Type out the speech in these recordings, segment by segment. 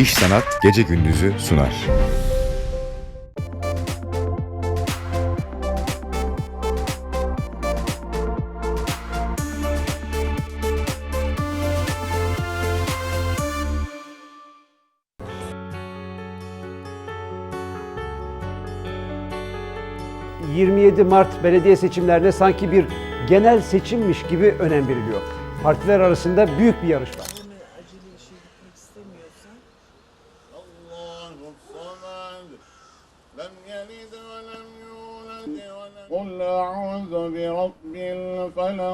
İş Sanat Gece Gündüz'ü sunar. Ee, 27 Mart belediye seçimlerine sanki bir genel seçimmiş gibi önem veriliyor. Partiler arasında büyük bir yarış var.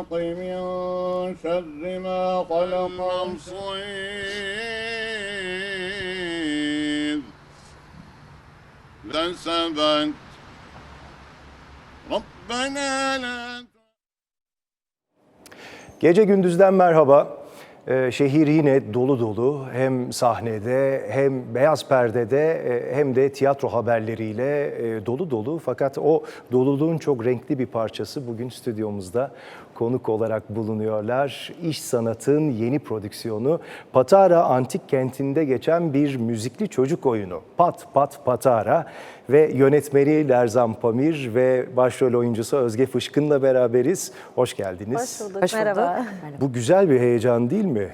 الفلق من شر ما خلق مصيد كسبت ربنا لا Gece gündüzden merhaba. Ee, şehir yine dolu dolu hem sahnede hem beyaz perdede e, hem de tiyatro haberleriyle e, dolu dolu. Fakat o doluluğun çok renkli bir parçası bugün stüdyomuzda konuk olarak bulunuyorlar. İş Sanat'ın yeni prodüksiyonu Patara Antik Kenti'nde geçen bir müzikli çocuk oyunu. Pat Pat Patara ve yönetmeni Lerzan Pamir ve başrol oyuncusu Özge Fışkın'la beraberiz. Hoş geldiniz. Hoş bulduk. Merhaba. Bu güzel bir heyecan değil mi?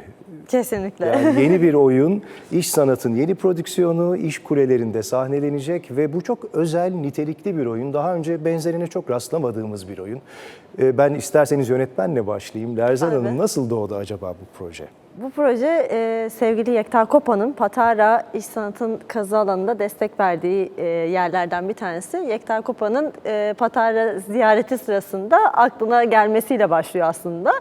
Kesinlikle. Yani yeni bir oyun, iş sanatın yeni prodüksiyonu, iş kulelerinde sahnelenecek ve bu çok özel, nitelikli bir oyun. Daha önce benzerine çok rastlamadığımız bir oyun. Ee, Ben isterseniz yönetmenle başlayayım. Lerzan. Hanım nasıl doğdu acaba bu proje? Bu proje e, sevgili Yekta Kopa'nın Patara İş Sanat'ın kazı alanında destek verdiği e, yerlerden bir tanesi. Yekta Kopa'nın e, Patara ziyareti sırasında aklına gelmesiyle başlıyor aslında.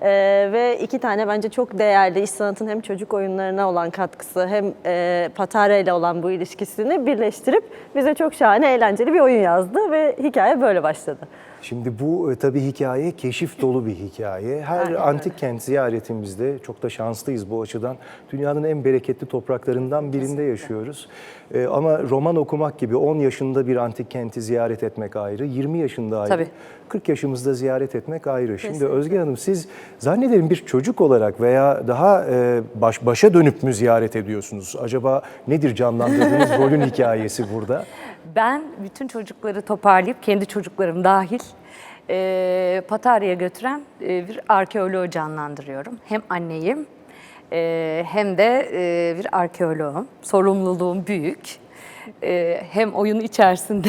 E, ve iki tane bence çok değerli İş Sanat'ın hem çocuk oyunlarına olan katkısı hem e, Patara ile olan bu ilişkisini birleştirip bize çok şahane eğlenceli bir oyun yazdı ve hikaye böyle başladı. Şimdi bu e, tabii hikaye keşif dolu bir hikaye. Her Aynen antik kent ziyaretimizde çok da şanslıyız bu açıdan. Dünyanın en bereketli topraklarından birinde yaşıyoruz. E, ama roman okumak gibi 10 yaşında bir antik kenti ziyaret etmek ayrı, 20 yaşında ayrı, Tabii. 40 yaşımızda ziyaret etmek ayrı. Şimdi Kesinlikle. Özge Hanım siz zannederim bir çocuk olarak veya daha e, baş, başa dönüp mü ziyaret ediyorsunuz? Acaba nedir canlandırdığınız rolün hikayesi burada? Ben bütün çocukları toparlayıp kendi çocuklarım dahil e, Patarya'ya götüren e, bir arkeoloğu canlandırıyorum. Hem anneyim e, hem de e, bir arkeoloğum. Sorumluluğum büyük. E, hem oyun içerisinde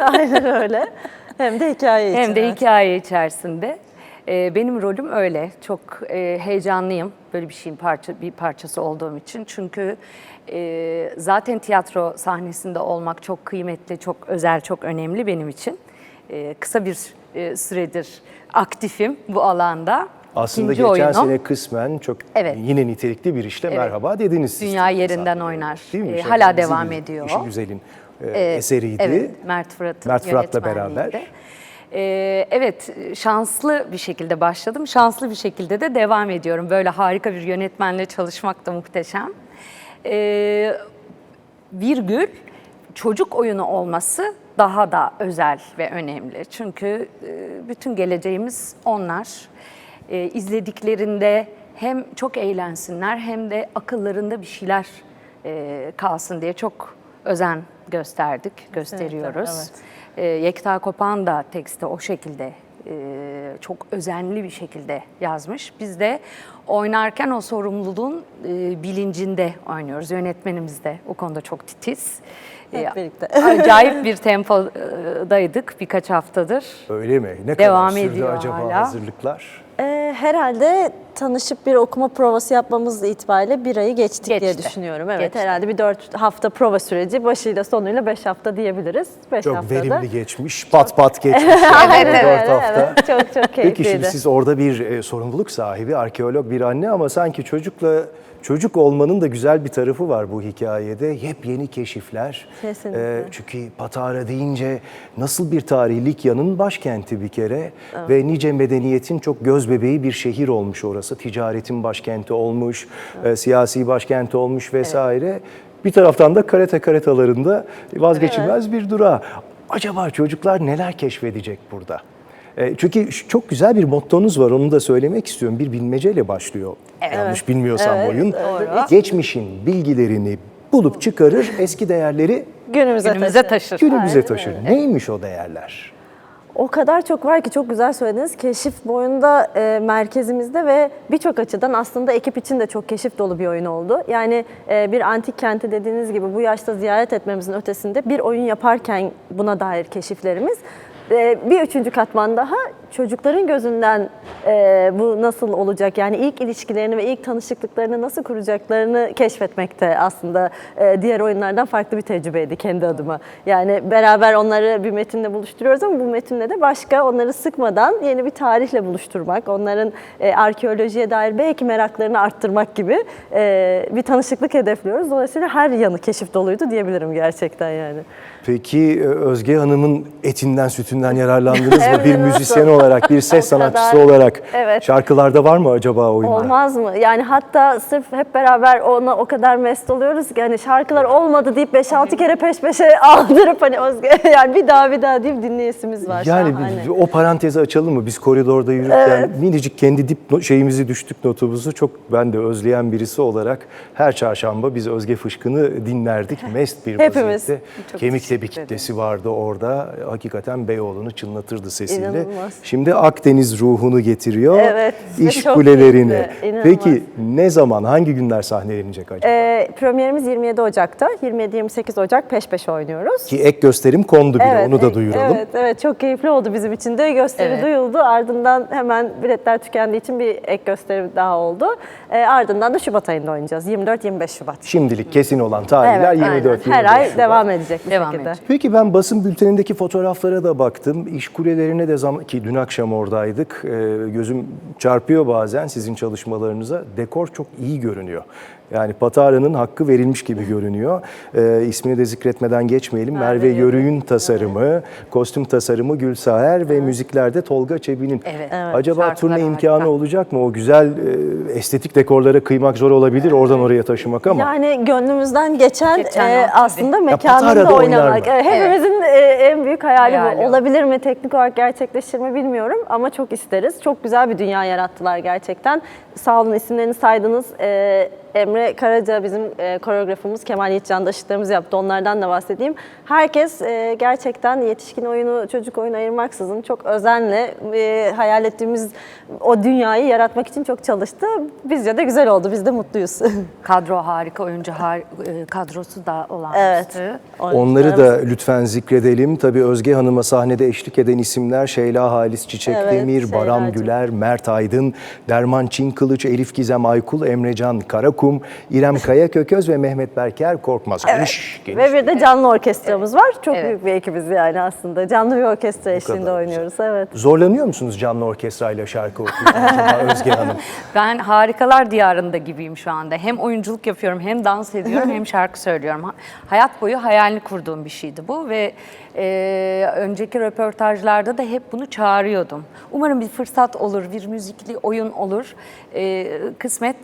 Aynen öyle. Hem de hikaye için. hem de evet. hikaye içerisinde. E, benim rolüm öyle. Çok e, heyecanlıyım böyle bir şeyin parça bir parçası olduğum için. Çünkü e, zaten tiyatro sahnesinde olmak çok kıymetli, çok özel, çok önemli benim için. E, kısa bir e, süredir aktifim bu alanda. Aslında İkinci geçen oyunum. sene kısmen çok Evet. yine nitelikli bir işle Evet. merhaba dediniz. siz Dünya tabii yerinden zaten. oynar. Değil mi? Ee, Şey, hala devam ediyor. İşi Güzel'in e, Ee, eseriydi. Evet, Mert Fırat'ın Mert Fırat'la beraber. Ee, evet, şanslı bir şekilde başladım. Şanslı bir şekilde de devam ediyorum. Böyle harika bir yönetmenle çalışmak da muhteşem. Ee, virgül çocuk oyunu olması daha da özel ve önemli. Çünkü e, bütün geleceğimiz onlar. E, izlediklerinde hem çok eğlensinler hem de akıllarında bir şeyler e, kalsın diye çok özen gösterdik, gösteriyoruz. evet. E, Yekta Kopan da tekste o şekilde e, çok özenli bir şekilde yazmış. Biz de oynarken o sorumluluğun e, bilincinde oynuyoruz. Yönetmenimiz de o konuda çok titiz. Hep birlikte. Acayip bir tempodaydık birkaç haftadır. Öyle mi? Ne Devam kadar sürdü ediyor acaba hala. hazırlıklar? Ee, herhalde tanışıp bir okuma provası yapmamız itibariyle bir ayı geçtik diye Geçti. düşünüyorum. Evet Geçti. herhalde bir dört hafta prova süreci başıyla sonuyla beş hafta diyebiliriz. Beş Çok haftada. verimli geçmiş, pat pat geçmiş yani Evet, dört evet, hafta. evet. Çok çok keyifliydi. Peki şimdi siz orada bir e, sorumluluk sahibi, arkeolog bir anne ama sanki çocukla çocuk olmanın da güzel bir tarafı var bu hikayede. Yepyeni keşifler. Kesinlikle. E, çünkü Patara deyince nasıl bir tarih? Likya'nın başkenti bir kere ve nice medeniyetin çok göz bebeği bir şehir olmuş orası. Ticaretin başkenti olmuş, e, siyasi başkenti olmuş vesaire. Bir taraftan da karate karatalarında vazgeçilmez bir durağı. Acaba çocuklar neler keşfedecek burada? E, Çünkü ş- çok güzel bir mottonuz var onu da söylemek istiyorum. Bir bilmeceyle başlıyor. Yanlış bilmiyorsam Evet, oyun. doğru. Geçmişin bilgilerini bulup çıkarır, eski değerleri Günümüze, Günümüze taşır. taşır. günümüze taşır. Neymiş o değerler? O kadar çok var ki çok güzel söylediniz. Keşif boyunda e, merkezimizde ve birçok açıdan aslında ekip için de çok keşif dolu bir oyun oldu. Yani e, bir antik kenti dediğiniz gibi bu yaşta ziyaret etmemizin ötesinde bir oyun yaparken buna dair keşiflerimiz. E, bir üçüncü katman daha çocukların gözünden e, bu nasıl olacak? Yani ilk ilişkilerini ve ilk tanışıklıklarını nasıl kuracaklarını keşfetmekte aslında e, diğer oyunlardan farklı bir tecrübeydi kendi adıma. Yani beraber onları bir metinle buluşturuyoruz ama bu metinle de başka onları sıkmadan yeni bir tarihle buluşturmak, onların e, arkeolojiye dair belki meraklarını arttırmak gibi e, bir tanışıklık hedefliyoruz. Dolayısıyla her yanı keşif doluydu diyebilirim gerçekten yani. Peki e, Özge Hanım'ın etinden sütünden yararlandınız mı? Bir müzisyen olarak, bir ses kadar. sanatçısı olarak Evet. şarkılarda var mı acaba oyunlar? Olmaz mı? Yani hatta sırf hep beraber ona o kadar mest oluyoruz ki hani şarkılar olmadı deyip 5-6 kere peş peşe aldırıp hani Özge yani bir daha bir daha deyip dinleyesimiz var. Yani şahane. o parantezi açalım mı? Biz koridorda yürürken minicik kendi dip şeyimizi düştük notumuzu çok ben de özleyen birisi olarak her çarşamba biz Özge Fışkın'ı dinlerdik. Mest bir Hepimiz. vaziyette. Kemikte bir kitlesi vardı orada. Hakikaten Beyoğlu'nu çınlatırdı sesiyle. İnanılmaz. Şimdi Akdeniz ruhunu getiriyor. Evet, İş keyifli, inanılmaz. Peki ne zaman, hangi günler sahnelenecek acaba? Ee, premierimiz 27 Ocak'ta. 27-28 Ocak peş peşe oynuyoruz. Ki ek gösterim kondu bile onu da duyuralım. Evet, evet çok keyifli oldu bizim için de. Gösteri Evet. duyuldu. Ardından hemen biletler tükendiği için bir ek gösteri daha oldu. Ee, ardından da Şubat ayında oynayacağız. 24-25 Şubat. Şimdilik kesin olan tarihler Evet, 24 aynen. Her 25 ay Şubat. devam edecek bu Devam şekilde. edecek. Peki ben basın bültenindeki fotoğraflara da baktım. İş kulelerine de zaman ki dün akşam oradaydık. Ee, gözüm çarpıyor bazen sizin çalışmalarınıza. Dekor çok iyi görünüyor. Yani Patara'nın hakkı verilmiş gibi görünüyor. Ee, ismini de zikretmeden geçmeyelim. Merve Yörüğün tasarımı, kostüm tasarımı Gülsaher ve müziklerde Tolga Çebi'nin. Evet. Evet, Acaba şarkılar turne harika. imkanı olacak mı? O güzel e, estetik dekorlara kıymak zor olabilir oradan oraya taşımak ama. Yani gönlümüzden geçen, Geçen e, aslında mekanında oynar oynamak. mı? E, hepimizin e, en büyük hayali, Hayali bu. Olabilir mi, teknik olarak gerçekleşir mi bilmiyorum ama çok isteriz. Çok güzel bir dünya yarattılar gerçekten. Sağ olun isimlerini saydınız. E, Emre Karaca bizim e, koreografımız, Kemal Yiğitcan da ışıklarımızı yaptı. Onlardan da bahsedeyim. Herkes e, gerçekten yetişkin oyunu, çocuk oyunu ayırmaksızın çok özenle e, hayal ettiğimiz o dünyayı yaratmak için çok çalıştı. Bizce de güzel oldu. Biz de mutluyuz. Kadro harika, oyuncu har- e, kadrosu da olan. Evet. Onları da lütfen zikredelim. Tabii Özge Hanım'a sahnede eşlik eden isimler Şeyla Halis Çiçek Evet, Demir, Baran Şeylacığım. Güler, Mert Aydın, Derman Çinkılıç, Elif Gizem Aykul, Emrecan Karakum, İrem Kaya Kököz ve Mehmet Berker Korkmaz. Geniş, geniş. Ve bir de canlı orkestramız var. Çok Evet. büyük bir ekibiz yani aslında. Canlı bir orkestra eşliğinde kadar oynuyoruz. Evet. Zorlanıyor musunuz canlı orkestrayla şarkı okurken acaba Özge Hanım? Ben harikalar diyarında gibiyim şu anda. Hem oyunculuk yapıyorum, hem dans ediyorum, hem şarkı söylüyorum. Ha- Hayat boyu hayalini kurduğum bir şeydi bu ve e, önceki röportajlarda da hep bunu çağırıyordum. Umarım bir fırsat olur, bir müzikli oyun olur. E, kısmet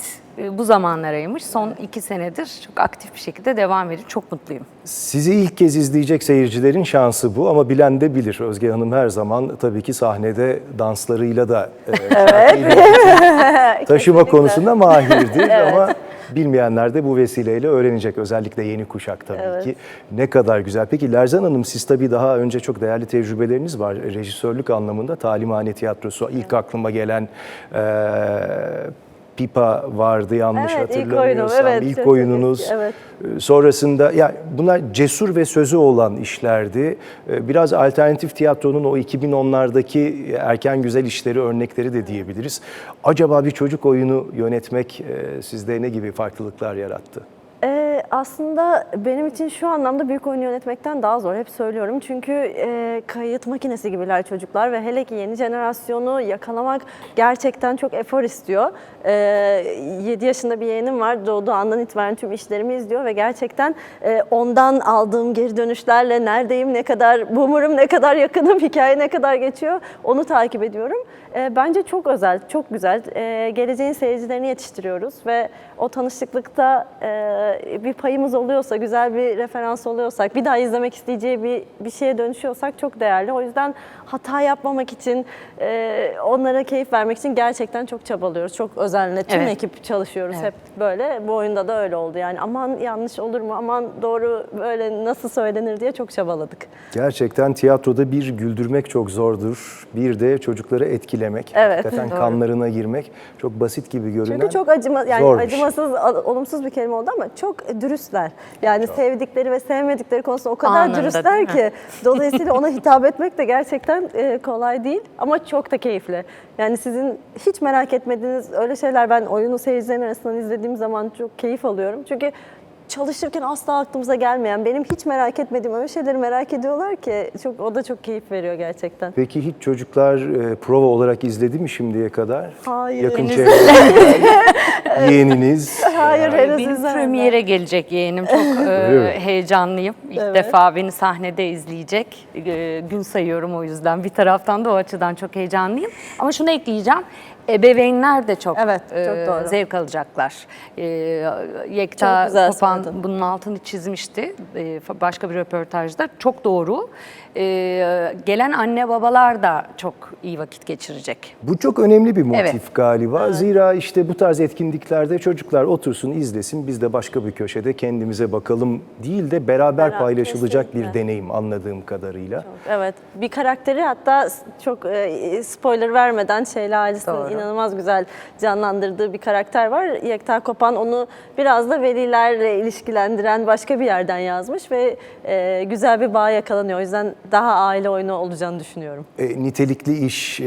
bu zamanlaraymış. Son iki senedir çok aktif bir şekilde devam ediyor. Çok mutluyum. Sizi ilk kez izleyecek seyircilerin şansı bu ama bilen de bilir. Özge Hanım her zaman tabii ki sahnede danslarıyla da e, şarkıyla taşıma konusunda mahirdir ama bilmeyenler de bu vesileyle öğrenecek. Özellikle yeni kuşak tabii ki. Ne kadar güzel. Peki Lerzan Hanım siz tabii daha önce çok değerli tecrübeleriniz var. Rejisörlük anlamında Talimhane Tiyatrosu ilk aklıma gelen e, Pipa vardı yanlış Evet, ilk hatırlamıyorsam. oyunum, evet, İlk oyununuz. evet. Ee, Sonrasında ya bunlar cesur ve sözü olan işlerdi. Ee, Biraz alternatif tiyatronun o 2010'lardaki erken güzel işleri örnekleri de diyebiliriz. Acaba bir çocuk oyunu yönetmek e, sizde ne gibi farklılıklar yarattı? Aslında benim için şu anlamda büyük oyun yönetmekten daha zor. Hep söylüyorum. Çünkü e, kayıt makinesi gibiler çocuklar ve hele ki yeni jenerasyonu yakalamak gerçekten çok efor istiyor. Ee, 7 yaşında bir yeğenim var. Doğduğu andan itibaren tüm işlerimi izliyor ve gerçekten e, ondan aldığım geri dönüşlerle neredeyim, ne kadar boomer'ım, ne kadar yakınım, hikaye ne kadar geçiyor onu takip ediyorum. E, bence çok özel, çok güzel. E, geleceğin seyircilerini yetiştiriyoruz ve o tanışıklıkta e, bir payımız oluyorsa, güzel bir referans oluyorsak, bir daha izlemek isteyeceği bir, bir şeye dönüşüyorsak çok değerli. O yüzden hata yapmamak için, e, onlara keyif vermek için gerçekten çok çabalıyoruz. Çok özenle tüm Evet. ekip çalışıyoruz Evet. hep böyle. Bu oyunda da öyle oldu. Yani aman yanlış olur mu, aman doğru böyle nasıl söylenir diye çok çabaladık. Gerçekten tiyatroda bir güldürmek çok zordur. Bir de çocukları etkilemek, Evet, hakikaten doğru. kanlarına girmek çok basit gibi görünen. Çünkü çok acıma yani zor bir şey. acımasız olumsuz bir kelime oldu ama çok dürüstler. Yani sevdikleri ve sevmedikleri konusunda o kadar Anında, dürüstler ki dolayısıyla ona hitap etmek de gerçekten e, kolay değil ama çok da keyifli. Yani sizin hiç merak etmediğiniz öyle şeyler ben oyunu seyircilerin arasından izlediğim zaman çok keyif alıyorum. Çünkü çalışırken asla aklımıza gelmeyen, benim hiç merak etmediğim öyle şeyleri merak ediyorlar ki çok o da çok keyif veriyor gerçekten. Peki hiç çocuklar e, prova olarak izledi mi şimdiye kadar? Hayır. Yakın Henüz. yeğeniniz. Hayır henüz Benim izlemedim. premiere gelecek yeğenim. Çok e, heyecanlıyım. İlk Evet. defa beni sahnede izleyecek. E, gün sayıyorum o yüzden. Bir taraftan da o açıdan çok heyecanlıyım. Ama şunu ekleyeceğim. Ebeveynler de çok, Evet, çok e, doğru. zevk alacaklar. E, Yekta Kopan söyledin. bunun altını çizmişti e, başka bir röportajda. Çok doğru. E, gelen anne babalar da çok iyi vakit geçirecek. Bu çok önemli bir motif Evet. galiba. Zira işte bu tarz etkinliklerde çocuklar otursun, izlesin, biz de başka bir köşede kendimize bakalım değil de beraber Beraber, paylaşılacak bir kesinlikle. deneyim anladığım kadarıyla. Evet. Bir karakteri hatta çok e, spoiler vermeden Şeyla ailesinin Doğru. inanılmaz güzel canlandırdığı bir karakter var. Yekta Kopan onu biraz da velilerle ilişkilendiren başka bir yerden yazmış ve e, güzel bir bağ yakalanıyor. O yüzden daha aile oyunu olacağını düşünüyorum. E, nitelikli iş e,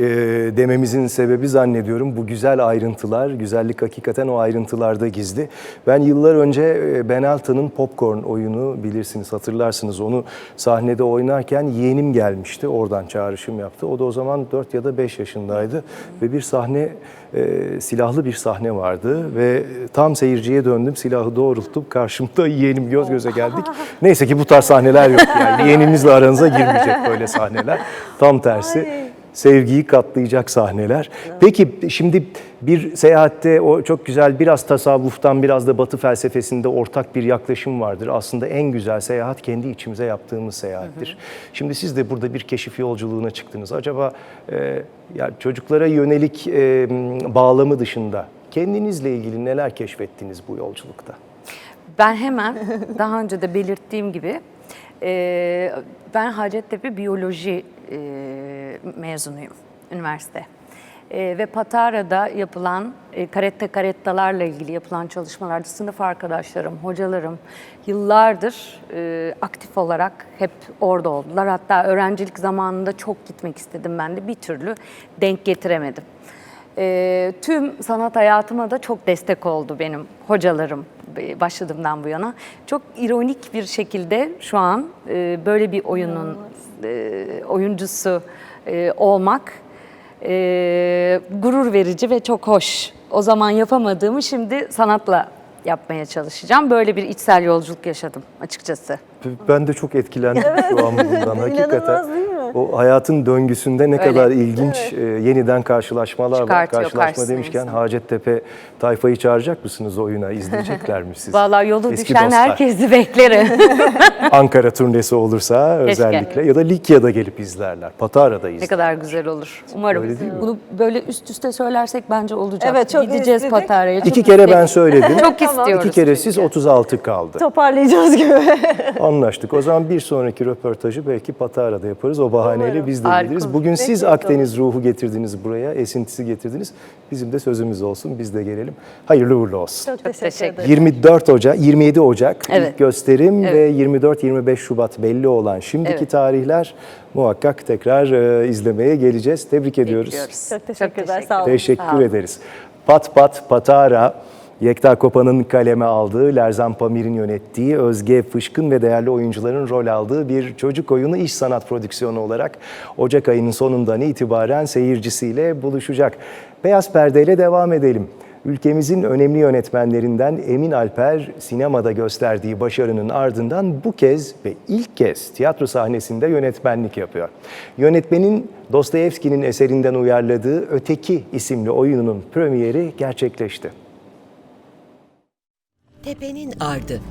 dememizin sebebi zannediyorum bu güzel ayrıntılar, güzellik hakikaten o ayrıntılarda gizli. Ben yıllar önce e, Ben Alta'nın Popcorn oyunu bilirsiniz, hatırlarsınız onu sahnede oynarken yeğenim gelmişti, oradan çağrışım yaptı. O da o zaman 4 ya da 5 yaşındaydı ve bir sahne, e, silahlı bir sahne vardı ve tam seyirciye döndüm, silahı doğrulttum, karşımda yeğenim göz göze geldik. Neyse ki bu tarz sahneler yok yani yeğeninizle aranıza girmeyecek böyle sahneler. Tam tersi sevgiyi katlayacak sahneler. Peki şimdi bir seyahatte o çok güzel biraz tasavvuftan biraz da batı felsefesinde ortak bir yaklaşım vardır. Aslında en güzel seyahat kendi içimize yaptığımız seyahattir. Şimdi siz de burada bir keşif yolculuğuna çıktınız. Acaba e, ya çocuklara yönelik e, bağlamı dışında kendinizle ilgili neler keşfettiniz bu yolculukta? Ben hemen daha önce de belirttiğim gibi e, ben Hacettepe Biyoloji e, mezunuyum üniversite. E, ve Patara'da yapılan e, karette karettalarla ilgili yapılan çalışmalarda sınıf arkadaşlarım, hocalarım yıllardır e, aktif olarak hep orada oldular. Hatta öğrencilik zamanında çok gitmek istedim ben de bir türlü denk getiremedim. E, tüm sanat hayatıma da çok destek oldu benim hocalarım başladığımdan bu yana. Çok ironik bir şekilde şu an e, böyle bir oyunun e, oyuncusu e, olmak e, gurur verici ve çok hoş. O zaman yapamadığımı şimdi sanatla yapmaya çalışacağım. Böyle bir içsel yolculuk yaşadım açıkçası. Ben de çok etkilendim şu an bundan hakikaten. İnanılmaz değil mi? O hayatın döngüsünde ne Öyle. kadar ilginç e, yeniden karşılaşmalar var. Çıkartıyor Karşılaşma karşısına demişken insan. Hacettepe tayfayı çağıracak mısınız oyuna? İzleyecekler mi siz? Vallahi yolu Eski düşen dostlar. herkesi beklerim. Ankara turnesi olursa özellikle ya da Likya'da gelip izlerler. Patara'da ne izler. kadar güzel olur. Umarım. Öyle değil mi? Bunu böyle üst üste söylersek bence olacak. Evet, çok Gideceğiz istedik. Patara'ya. Çok İki kere ben söyledim. Çok istiyoruz. İki kere çünkü. siz 36 kaldı. Toparlayacağız gibi. Anlaştık. O zaman bir sonraki röportajı belki Patara'da yaparız. O bahaneyle Umarım. biz de Harika geliriz. olur. Bugün siz Peki, Akdeniz ruhu getirdiniz buraya, esintisi getirdiniz. Bizim de sözümüz olsun, biz de gelelim. Hayırlı uğurlu olsun. Çok teşekkür teşekkür ederim. 24 Ocak, 27 Ocak Evet. ilk gösterim Evet. ve 24-25 Şubat belli olan şimdiki Evet. tarihler muhakkak tekrar e, izlemeye geleceğiz. Tebrik ediyoruz. Bekliyoruz. Çok teşekkürler. teşekkür Sağ olun. Teşekkür Sağ olun. ederiz. Pat Pat Patara, Yekta Kopa'nın kaleme aldığı, Lerzan Pamir'in yönettiği, Özge Fışkın ve değerli oyuncuların rol aldığı bir çocuk oyunu iş sanat prodüksiyonu olarak Ocak ayının sonundan itibaren seyircisiyle buluşacak. Beyaz perdeyle devam edelim. Ülkemizin önemli yönetmenlerinden Emin Alper sinemada gösterdiği başarının ardından bu kez ve ilk kez tiyatro sahnesinde yönetmenlik yapıyor. Yönetmenin Dostoyevski'nin eserinden uyarladığı Öteki isimli oyununun premieri gerçekleşti. Tepenin ardı.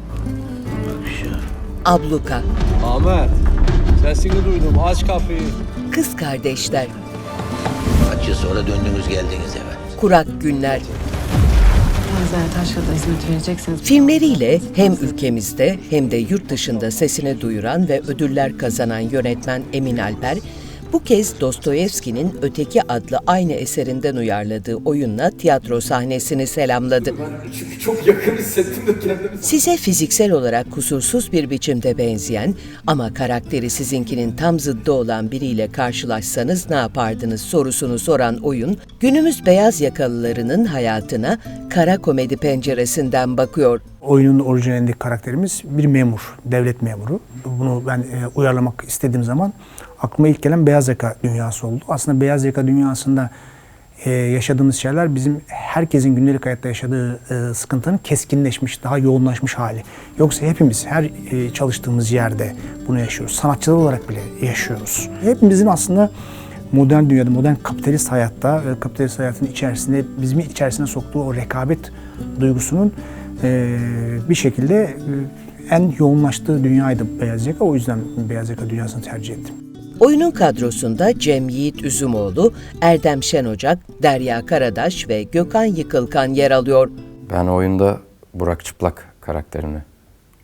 Abluka, Ahmet, sesini duydum. Aç kapıyı. Kız Kardeşler, Kaç yıl sonra döndünüz geldiniz eve. Kurak Günler. Manzara Taşra'da hizmet vereceksiniz. Filmleriyle hem ülkemizde hem de yurt dışında sesini duyuran ve ödüller kazanan yönetmen Emin Alper, bu kez Dostoyevski'nin Öteki adlı aynı eserinden uyarladığı oyunla tiyatro sahnesini selamladı. Çünkü çok yakın hissettim de kendimi. Size fiziksel olarak kusursuz bir biçimde benzeyen ama karakteri sizinkinin tam zıddı olan biriyle karşılaşsanız ne yapardınız sorusunu soran oyun, günümüz beyaz yakalılarının hayatına kara komedi penceresinden bakıyor. Oyunun orijinalindeki karakterimiz bir memur, devlet memuru. Bunu ben e, uyarlamak istediğim zaman aklıma ilk gelen beyaz yaka dünyası oldu. Aslında beyaz yaka dünyasında e, yaşadığımız şeyler bizim herkesin gündelik hayatta yaşadığı e, sıkıntının keskinleşmiş, daha yoğunlaşmış hali. Yoksa hepimiz her e, çalıştığımız yerde bunu yaşıyoruz. Sanatçılar olarak bile yaşıyoruz. Hepimizin aslında modern dünyada, modern kapitalist hayatta, e, kapitalist hayatın içerisinde, bizim içerisine soktuğu o rekabet duygusunun e, bir şekilde e, en yoğunlaştığı dünyaydı beyaz yaka. O yüzden beyaz yaka dünyasını tercih ettim. Oyunun kadrosunda Cem Yiğit Üzümoğlu, Erdem Şen Ocak, Derya Karadaş ve Gökhan Yıkılkan yer alıyor. Ben oyunda Burak Çıplak karakterini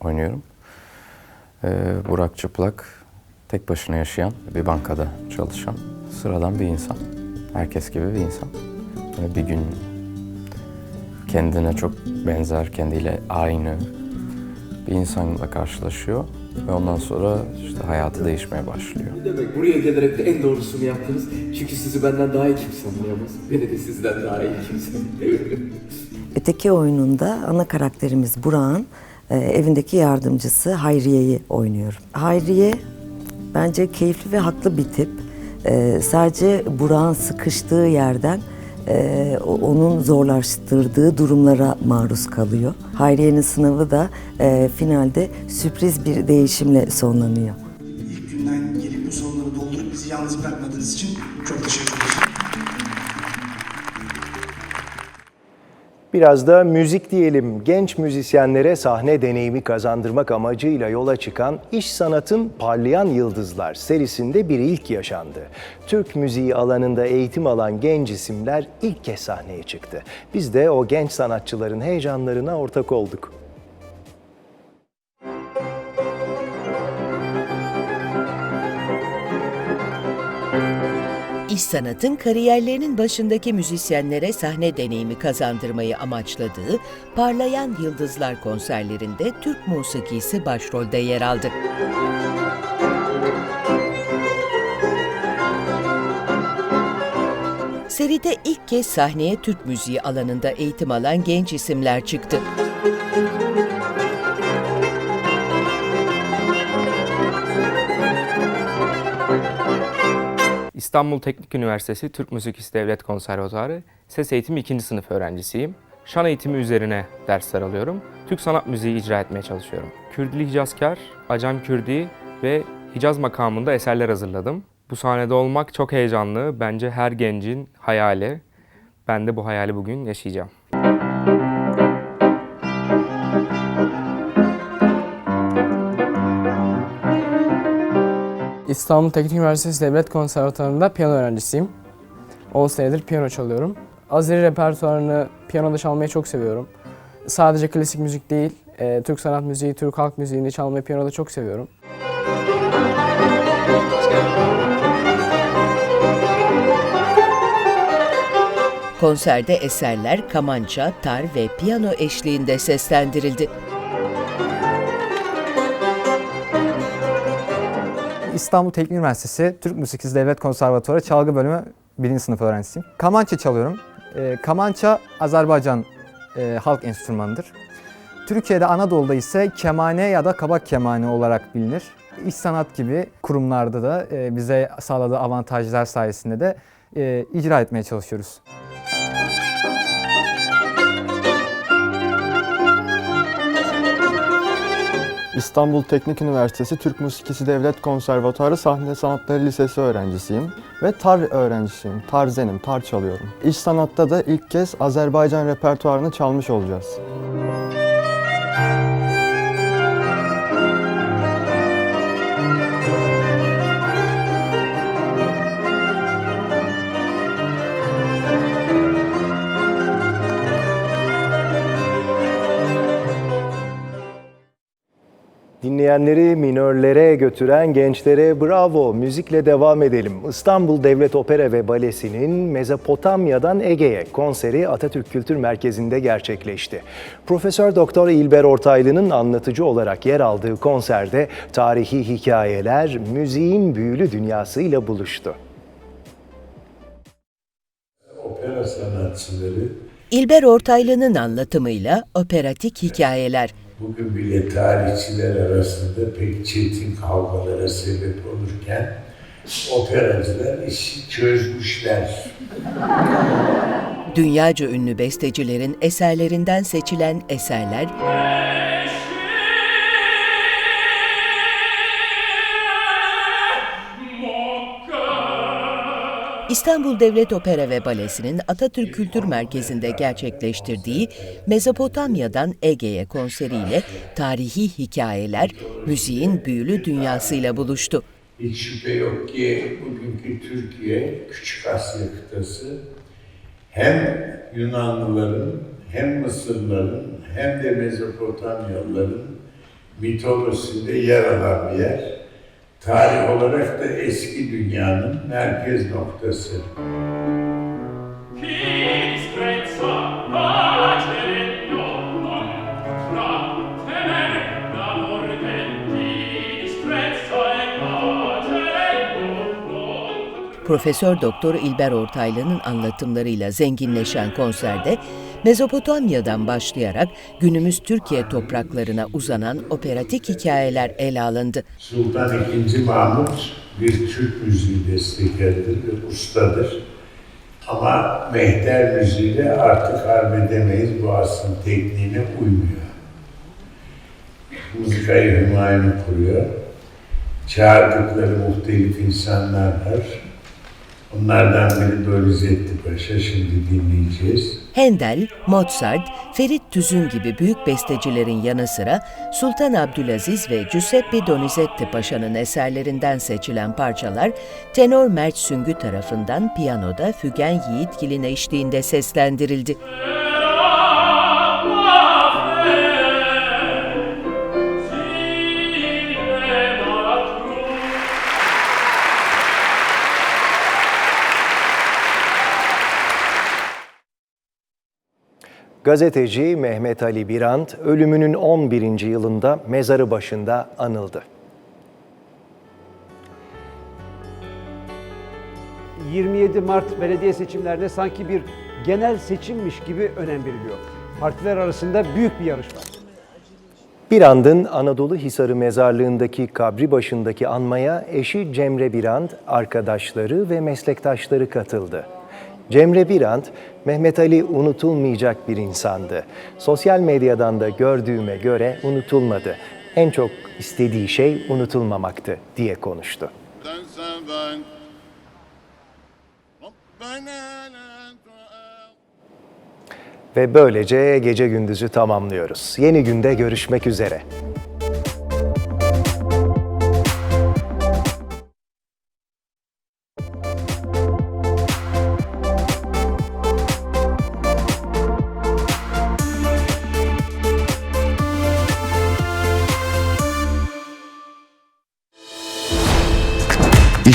oynuyorum. Ee, Burak Çıplak tek başına yaşayan, bir bankada çalışan sıradan bir insan. Herkes gibi bir insan. Böyle bir gün kendine çok benzer, kendiyle aynı bir insanla karşılaşıyor. Ve ondan sonra işte hayatı değişmeye başlıyor. Demek buraya gelerek de en doğrusunu yaptınız. Çünkü sizi benden daha iyi kimse anlayamaz. Beni de sizden daha iyi kimse anlayamaz. Öteki oyununda ana karakterimiz Burak'ın e, evindeki yardımcısı Hayriye'yi oynuyorum. Hayriye bence keyifli ve haklı bir tip. E, sadece Burak'ın sıkıştığı yerden e, onun zorlaştırdığı durumlara maruz kalıyor. Hayriye'nin sınavı da e, finalde sürpriz bir değişimle sonlanıyor. İlk günden gelip bu sorunları doldurup bizi yalnız bırakmadığınız için çok teşekkür ederim. Biraz da müzik diyelim. Genç müzisyenlere sahne deneyimi kazandırmak amacıyla yola çıkan İş Sanat'ın Parlayan Yıldızlar serisinde bir ilk yaşandı. Türk müziği alanında eğitim alan genç isimler ilk kez sahneye çıktı. Biz de o genç sanatçıların heyecanlarına ortak olduk. İş Sanat'ın kariyerlerinin başındaki müzisyenlere sahne deneyimi kazandırmayı amaçladığı Parlayan Yıldızlar konserlerinde Türk musikisi başrolde yer aldı. Seride ilk kez sahneye Türk müziği alanında eğitim alan genç isimler çıktı. İstanbul Teknik Üniversitesi Türk Müzikisi Devlet Konservatuarı Ses Eğitimi 2. sınıf öğrencisiyim. Şan eğitimi üzerine dersler alıyorum. Türk sanat müziği icra etmeye çalışıyorum. Kürdili Hicazkar, Acem Kürdi ve Hicaz makamında eserler hazırladım. Bu sahnede olmak çok heyecanlı. Bence her gencin hayali. Ben de bu hayali bugün yaşayacağım. İstanbul Teknik Üniversitesi Devlet Konservatuvarı'nda piyano öğrencisiyim. 10 senedir piyano çalıyorum. Azeri repertuarını piyanoda çalmayı çok seviyorum. Sadece klasik müzik değil, e, Türk sanat müziği, Türk halk müziğini çalmayı piyanoda çok seviyorum. Konserde eserler kamança, tar ve piyano eşliğinde seslendirildi. İstanbul Teknik Üniversitesi Türk Müzikisi Devlet Konservatuvarı Çalgı Bölümü 1. sınıf öğrencisiyim. Kamança çalıyorum. E, kamança Azerbaycan e, halk enstrümanıdır. Türkiye'de Anadolu'da ise kemane ya da kabak kemane olarak bilinir. İş sanat gibi kurumlarda da e, bize sağladığı avantajlar sayesinde de e, icra etmeye çalışıyoruz. İstanbul Teknik Üniversitesi Türk Müzikisi Devlet Konservatuarı Sahne Sanatları Lisesi öğrencisiyim ve tar öğrencisiyim. Tarzenim, tar çalıyorum. İş sanatta da ilk kez Azerbaycan repertuarını çalmış olacağız. Dinleyenleri minörlere götüren gençlere bravo. Müzikle devam edelim. İstanbul Devlet Opera ve Balesi'nin Mezopotamya'dan Ege'ye konseri Atatürk Kültür Merkezi'nde gerçekleşti. Profesör Doktor İlber Ortaylı'nın anlatıcı olarak yer aldığı konserde tarihi hikayeler müziğin büyülü dünyasıyla buluştu. Opera sanatçıları İlber Ortaylı'nın anlatımıyla operatik hikayeler. Bugün bile tarihçiler arasında pek çetin kavgalara sebep olurken operacılar işi çözmüşler. Dünyaca ünlü bestecilerin eserlerinden seçilen eserler, İstanbul Devlet Opera ve Balesi'nin Atatürk Kültür Merkezi'nde gerçekleştirdiği Mezopotamya'dan Ege'ye konseriyle tarihi hikayeler müziğin büyülü dünyasıyla buluştu. Hiç şüphe yok ki bugünkü Türkiye, Küçük Asya kıtası hem Yunanlıların hem Mısırlıların hem de Mezopotamyalıların mitolojisinde yer alan bir yer. Tarih olarak da eski dünyanın merkez noktası. Profesör Doktor İlber Ortaylı'nın anlatımlarıyla zenginleşen konserde Mezopotamya'dan başlayarak günümüz Türkiye topraklarına uzanan operatik hikayeler ele alındı. Sultan II. Mahmut bir Türk müziği bestekarıdır ve ustadır. Ama mehter müziğiyle artık harbedemeyiz. Bu asrın tekniğine uymuyor. Mızıkayı Hümayun'u kuruyor. Çağırdıkları muhtelif insanlar var. Onlardan biri Donizetti Paşa, şimdi dinleyeceğiz. Handel, Mozart, Ferit Tüzün gibi büyük bestecilerin yanı sıra Sultan Abdülaziz ve Giuseppe Donizetti Paşa'nın eserlerinden seçilen parçalar tenor Mert Süngü tarafından piyanoda Fügen Yiğitgil'in eşliğinde seslendirildi. Gazeteci Mehmet Ali Birant ölümünün 11. yılında mezarı başında anıldı. 27 Mart belediye seçimlerine sanki bir genel seçimmiş gibi önem veriliyor. Partiler arasında büyük bir yarış var. Birand'ın Anadolu Hisarı mezarlığındaki kabri başındaki anmaya eşi Cemre Birand, arkadaşları ve meslektaşları katıldı. Cemre Birant, Mehmet Ali unutulmayacak bir insandı. Sosyal medyadan da gördüğüme göre unutulmadı. En çok istediği şey unutulmamaktı diye konuştu. Ve böylece gece gündüzü tamamlıyoruz. Yeni günde görüşmek üzere.